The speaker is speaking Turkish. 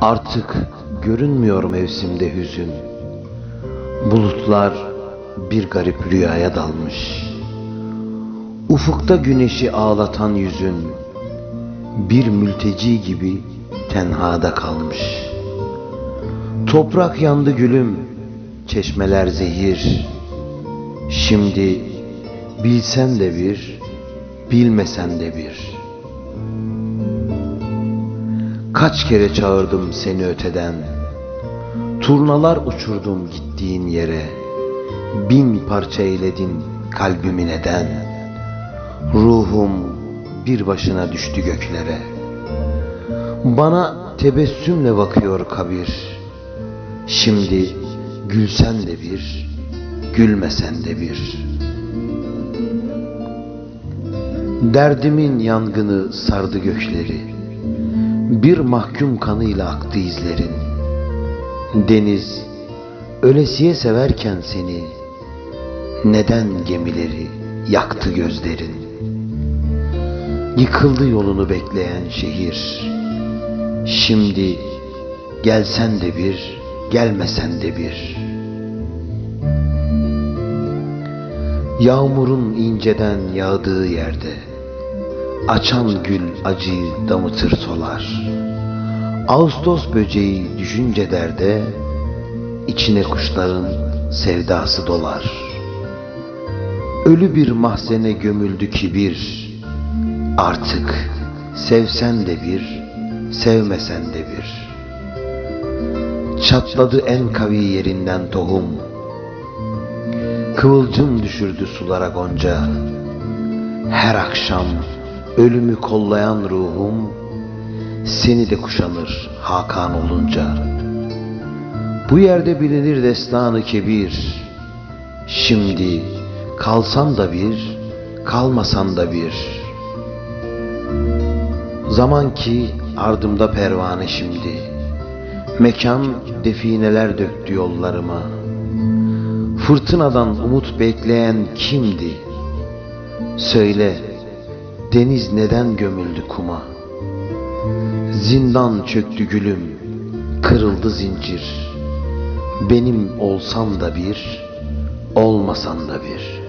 Artık görünmüyor mevsimde hüzün. Bulutlar bir garip rüyaya dalmış. Ufukta güneşi ağlatan yüzün bir mülteci gibi tenhada kalmış. Toprak yandı gülüm, çeşmeler zehir. Şimdi bilsen de bir, bilmesen de bir. Kaç kere çağırdım seni öteden. Turnalar uçurdum gittiğin yere. Bin parça eyledin kalbimi neden? Ruhum bir başına düştü göklere. Bana tebessümle bakıyor kabir. Şimdi gülsen de bir, gülmesen de bir. Derdimin yangını sardı gökleri. Bir mahkum kanıyla aktı izlerin. Deniz ölesiye severken seni neden gemileri yaktı gözlerin? Yıkıldı yolunu bekleyen şehir. Şimdi gelsen de bir, gelmesen de bir. Yağmurun inceden yağdığı yerde Açan gül acıyı damıtır solar Ağustos böceği düşünce derde içine kuşların sevdası dolar. Ölü bir mahzene gömüldü kibir. Artık sevsen de bir, sevmesen de bir. Çatladı en kavi yerinden tohum. Kıvılcım düşürdü sulara gonca. Her akşam ölümü kollayan ruhum Seni de kuşanır Hakan olunca. Bu yerde bilinir destanı kebir. Şimdi kalsan da bir Kalmasan da bir. Zaman ki ardımda pervane şimdi. Mekan defineler döktü yollarıma. Fırtınadan umut bekleyen kimdi? Söyle, deniz neden gömüldü kuma? Zindan çöktü gülüm, kırıldı zincir. Benim olsam da bir, olmasan da bir.